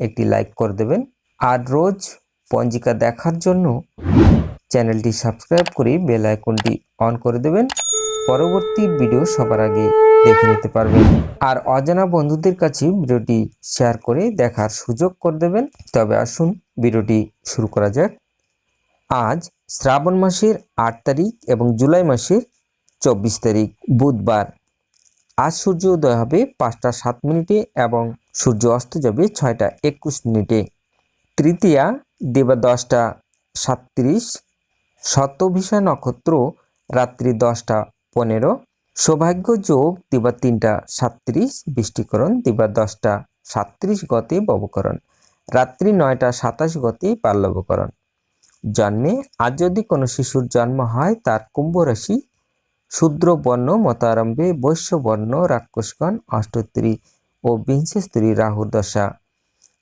একটি লাইক করে দেবেন। আর রোজ পঞ্জিকা দেখার জন্য চ্যানেলটি সাবস্ক্রাইব করে বেল আইকনটি অন করে দেবেন। পরবর্তী ভিডিও সবার আগে দেখে নিতে পারবেন। আর অজানা বন্ধুদের কাছে ভিডিওটি শেয়ার করে দেখার সুযোগ করে দেবেন। তবে আসুন ভিডিওটি শুরু করা যাক। আজ শ্রাবণ মাসের আট তারিখ এবং জুলাই মাসের চব্বিশ তারিখ, বুধবার। আজ সূর্য উদয় হবে পাঁচটা সাত মিনিটে এবং সূর্য অস্ত যাবে ছয়টা একুশ মিনিটে। তৃতীয়া দিবা দশটা সাতত্রিশ শতভিষা নক্ষত্র রাত্রি দশটা পনেরো, সৌভাগ্য যোগ দিবা তিনটা সাতত্রিশ, বৃষ্টিকরণ দিবা দশটা সাতত্রিশ গতে ববকরণ, রাত্রি নয়টা সাতাশ গতে পাল্লবকরণ। জন্মে আজ যদি কোনো শিশুর জন্ম হয়, তার কুম্ভ রাশি, শূদ্র বর্ণ মতারম্ভে বৈশ্য বর্ণ রাক্ষসগণ অষ্টত্রী ও বিংশস্তরী রাহুর দশা।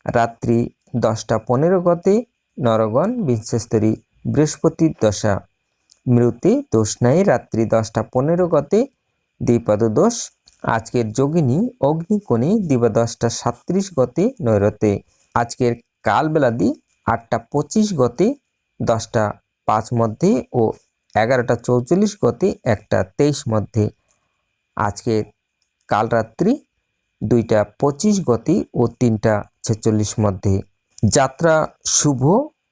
রাত্রি দশটা পনেরো গতে নরগণ বিংশস্তরী বৃহস্পতির দশা। মৃতে দোষ নাই, রাত্রি দশটা পনেরো গতে দ্বিপদ দোষ। আজকের যোগিনী অগ্নিকোণে দিবা দশটা সাত্রিশ গতে নৈরতে। আজকের কালবেলাদি আটটা পঁচিশ গতে দশটা পাঁচ মধ্যে ও এগারোটা চৌচল্লিশ গতে একটা তেইশ মধ্যে। আজকে কাল রাত্রি দুইটা পঁচিশ গতি ও তিনটা ছেচল্লিশ মধ্যে। যাত্রা শুভ,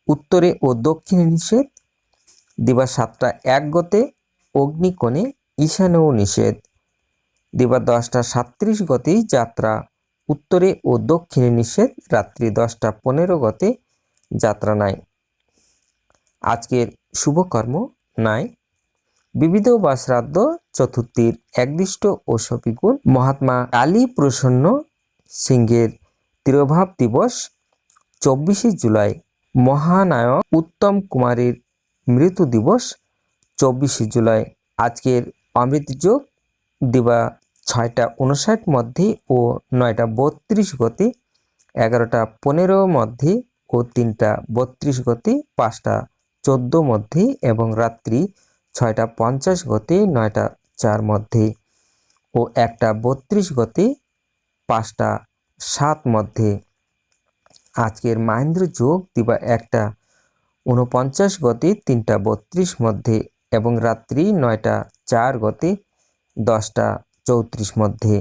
উত্তরে ও দক্ষিণে নিষেধ। দিবা সাতটা এক গতে, অগ্নিকোণে ঈশানেও নিষেধ। দিবা দশটা সাত্রিশ গতে যাত্রা, উত্তরে ও দক্ষিণে নিষেধ। রাত্রি দশটা পনেরো গতে যাত্রা নাই। আজকের শুভকর্ম নাই। বিবিধ বা শ্রাদ্ধ চতুর্থীর একদিষ্ট ও সপিগুণ মহাত্মা কালী প্রসন্ন সিংহের তিরোভাব দিবস চব্বিশে জুলাই। মহানায়ক উত্তম কুমারের মৃত্যু দিবস চব্বিশে জুলাই। আজকের অমৃত যোগ দিবা ছয়টা উনষাট মধ্যে ও নয়টা বত্রিশ গতি, এগারোটা পনেরো মধ্যে ও তিনটা বত্রিশ গতি, পাঁচটা চোদ্দ মধ্যে এবং রাত্রি ছয়টা পঞ্চাশ গতি, নয়টা চার মধ্যে। ও একটা বত্রিশ গতি, পাঁচটা সাত মধ্যে। আজকের মাহেন্দ্র যোগ দিবা একটা উনপঞ্চাশ গতি, তিনটা বত্রিশ মধ্যে এবং রাত্রি নয়টা চার গতি, দশটা চৌত্রিশ মধ্যে।